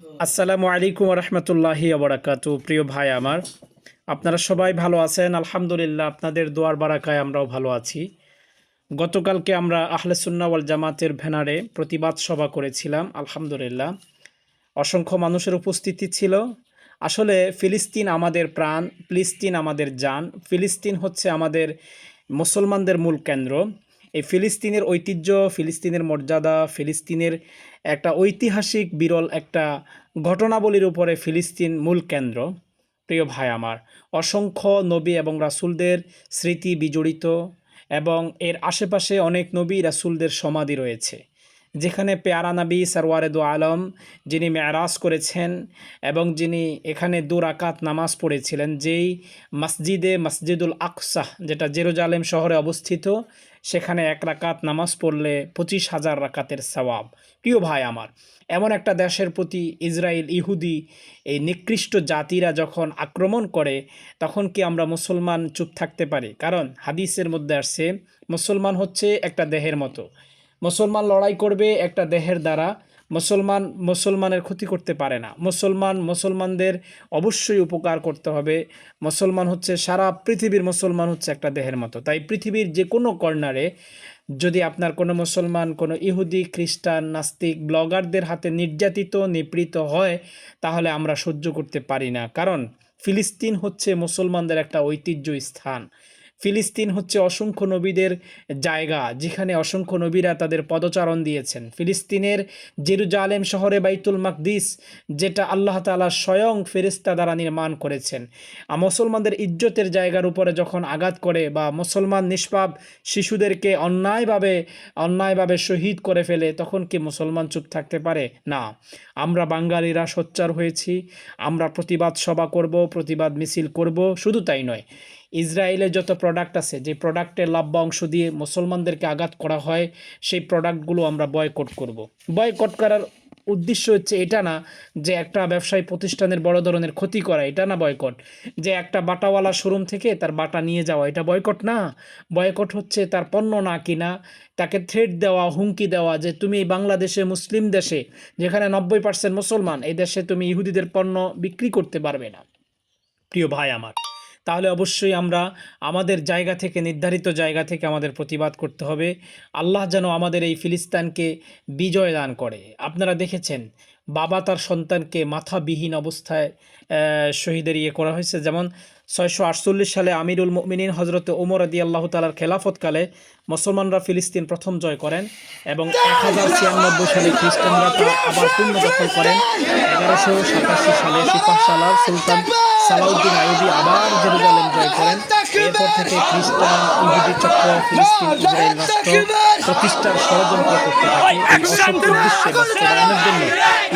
আসসালামু আলাইকুম রহমতুল্লাহি আবরাকাতু প্রিয় ভাই আমার, আপনারা সবাই ভালো আছেন? আলহামদুলিল্লাহ, আপনাদের দোয়ার বারাকায় আমরাও ভালো আছি। গতকালকে আমরা আহলে সুন্না ওয়াল জামাতের ভ্যানারে প্রতিবাদ সভা করেছিলাম, আলহামদুলিল্লাহ। অসংখ্য মানুষের উপস্থিতি ছিল। আসলে ফিলিস্তিন আমাদের প্রাণ, ফিলিস্তিন আমাদের যান ফিলিস্তিন হচ্ছে আমাদের মুসলমানদের মূল কেন্দ্র। এই ফিলিস্তিনের ঐতিহ্য, ফিলিস্তিনের মর্যাদা, ফিলিস্তিনের একটা ঐতিহাসিক বিরল একটা ঘটনাবলীর উপরে ফিলিস্তিন মূল কেন্দ্র। প্রিয় ভাই আমার, অসংখ্য নবী এবং রাসুলদের স্মৃতি বিজড়িত এবং এর আশেপাশে অনেক নবী রাসুলদের সমাধি রয়েছে। যেখানে পেয়ারা নাবি সরওয়ারে দু আলম যিনি মেয়ারাজ করেছেন এবং যিনি এখানে দু রাকাত নামাজ পড়েছিলেন, যেই মসজিদে মসজিদুল আকসাহ যেটা জেরুজালেম শহরে অবস্থিত, সেখানে এক রাকাত নামাজ পড়লে পঁচিশ হাজার রাকাতের সওয়াব। প্রিয় ভাই আমার, এমন একটা দেশের প্রতি ইসরায়েল ইহুদি, এই নিকৃষ্ট জাতিরা যখন আক্রমণ করে, তখন কি আমরা মুসলমান চুপ থাকতে পারি? কারণ হাদিসের মধ্যে আসছে, মুসলমান হচ্ছে একটা দেহের মতো। মুসলমান লড়াই করবে একটা দেহের দ্বারা। মুসলমান, মুসলমানের ক্ষতি করতে পারে না। মুসলমান, মুসলমানদের অবশ্যই উপকার করতে হবে। মুসলমান হচ্ছে, সারা পৃথিবীর মুসলমান হচ্ছে একটা দেহের মতো। তাই পৃথিবীর যে কোনো কর্নারে যদি আপনার কোনো মুসলমান, কোনো ইহুদি, খ্রিস্টান, নাস্তিক, ব্লগারদের হাতে নির্যাতিত, নিপীড়িত হয়, তাহলে আমরা সহ্য করতে পারি না। কারণ ফিলিস্তিন হচ্ছে মুসলমানদের একটা ঐতিহ্য স্থান। ফিলিস্তিন হচ্ছে অসংখ্য নবীদের জায়গা, যেখানে অসংখ্য নবীরা তাদের পদচারণ দিয়েছেন। ফিলিস্তিনের জেরুজালেম শহরে বাইতুল মাকদিস, যেটা আল্লাহ তাআলা স্বয়ং ফেরিস্তা দ্বারা নির্মাণ করেছেন। আর মুসলমানদের ইজ্জতের জায়গার উপরে যখন আঘাত করে বা মুসলমান নিষ্পাপ শিশুদেরকে অন্যায়ভাবে অন্যায়ভাবে শহীদ করে ফেলে, তখন কি মুসলমান চুপ থাকতে পারে? না। আমরা বাঙালিরা সোচ্চার হয়েছি, আমরা প্রতিবাদ সভা করব, প্রতিবাদ মিছিল করব, শুধু তাই নয়। ইসরায়েলের যত প্রোডাক্ট আছে, যে প্রোডাক্টের লাভ্য অংশ দিয়ে মুসলমানদেরকে আঘাত করা হয়, সেই প্রোডাক্টগুলো আমরা বয়কট করব। বয়কট করার উদ্দেশ্য হচ্ছে এটা না যে একটা ব্যবসায়ী প্রতিষ্ঠানের বড় ধরনের ক্ষতি করা, এটা না বয়কট যে একটা বাটাওয়ালা শোরুম থেকে তার বাটা নিয়ে যাওয়া, এটা বয়কট না। বয়কট হচ্ছে তার পণ্য না কিনা, তাকে থ্রেট দেওয়া, হুমকি দেওয়া যে তুমি এই বাংলাদেশে, মুসলিম দেশে, যেখানে নব্বই পার্সেন্ট মুসলমান, এই দেশে তুমি ইহুদিদের পণ্য বিক্রি করতে পারবে না। প্রিয় ভাই আমার তাহলে অবশ্যই আমরা আমাদের জায়গা থেকে, নির্ধারিত জায়গা থেকে আমাদের প্রতিবাদ করতে হবে। আল্লাহ যেন আমাদের এই ফিলিস্তানকে বিজয় দান করে। আপনারা দেখেছেন, বাবা তার সন্তানকে মাথাবিহীন অবস্থায় শহীদের ইয়ে করা হয়েছে। যেমন ছয়শো আটচল্লিশ সালে আমিরুল মুমিনিন হজরত ওমর আদি আল্লাহ তালার খেলাফতকালে মুসলমানরা ফিলিস্তিন প্রথম জয় করেন এবং এক হাজার ছিয়ানব্বই সালে খ্রিস্টানরা আবার পূর্ণ দখল করেন। এগারোশো সাতাশি সালে সুলতান সালাউদ্দিন আইবি আবার জেরুজালেম জয় করেন। এরপর থেকে খ্রিস্টান ইহুদি চক্র ফিলিস্তিন ইসরায়েল রাষ্ট্র প্রতিষ্ঠার ষড়যন্ত্র করতে থাকে। এই অসত্য উদ্দেশ্যে বাস্তবায়নের জন্য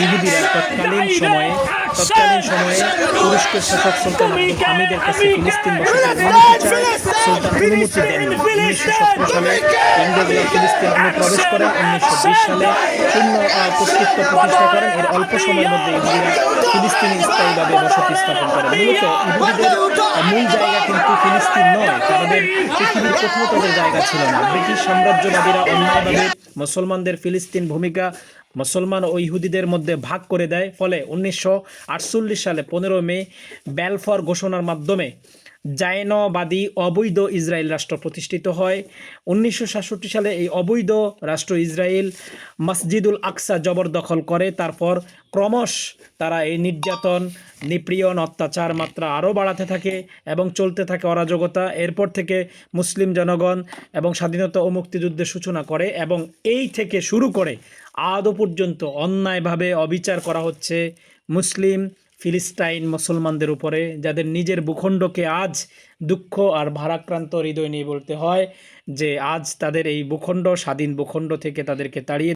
ইহুদিরা তৎকালীন সময়ে তৎকালীন সময়ে তুরস্কের শাসক সুলতান আব্দুল হামিদের কাছে ফিলিস্তিন বসতির সুলতান অনুমতি দেননি উনিশশো সতেরো সালে ইংরেজরা ফিলিস্তিন অনুপ্রবেশ করে। উনিশশো বিশ সালে পূর্ণ কর্তৃত্ব প্রতিষ্ঠা করেন এর অল্প সময়ের মধ্যে ইহুদিরা ফিলিস্তিনে স্থায়ীভাবে বসতি স্থাপন করেন মূলত ইহুদিদের মূল জায়গা কিন্তু ফিলিস্তিন নয়। তাদের পৃথিবীর কোথাও তাদের জায়গা ছিল না। ব্রিটিশ সাম্রাজ্যবাদীরা অন্যায়ভাবে মুসলমানদের ফিলিস্তিন ভূমিকা মুসলমান ও ইহুদিদের মধ্যে ভাগ করে দেয়। ফলে উনিশশো আটচল্লিশ সালে পনেরো মে ব্যালফর ঘোষণার মাধ্যমে জায়নবাদী অবৈধ ইসরায়েল রাষ্ট্র প্রতিষ্ঠিত হয়। উনিশশো সাতষট্টি সালে এই অবৈধ রাষ্ট্র ইসরায়েল মসজিদুল আকসা জবরদখল করে। তারপর ক্রমশ তারা এই নির্যাতন, নিপীড়ন, অত্যাচার মাত্রা আরও বাড়াতে থাকে এবং চলতে থাকে অরাজকতা। এরপর থেকে মুসলিম জনগণ এবং স্বাধীনতা ও মুক্তিযুদ্ধের সূচনা করে এবং এই থেকে শুরু করে আদৌ পর্যন্ত অন্যায়ভাবে অবিচার করা হচ্ছে মুসলিম ফিলিস্তাইন মুসলমানদের উপরে, যাদের নিজের ভূখণ্ডকে আজ দুঃখ আর ভারাক্রান্ত হৃদয় নিয়ে বলতে হয় যে, আজ তাদের এই ভূখণ্ড স্বাধীন ভূখণ্ড থেকে তাদেরকে তাড়িয়ে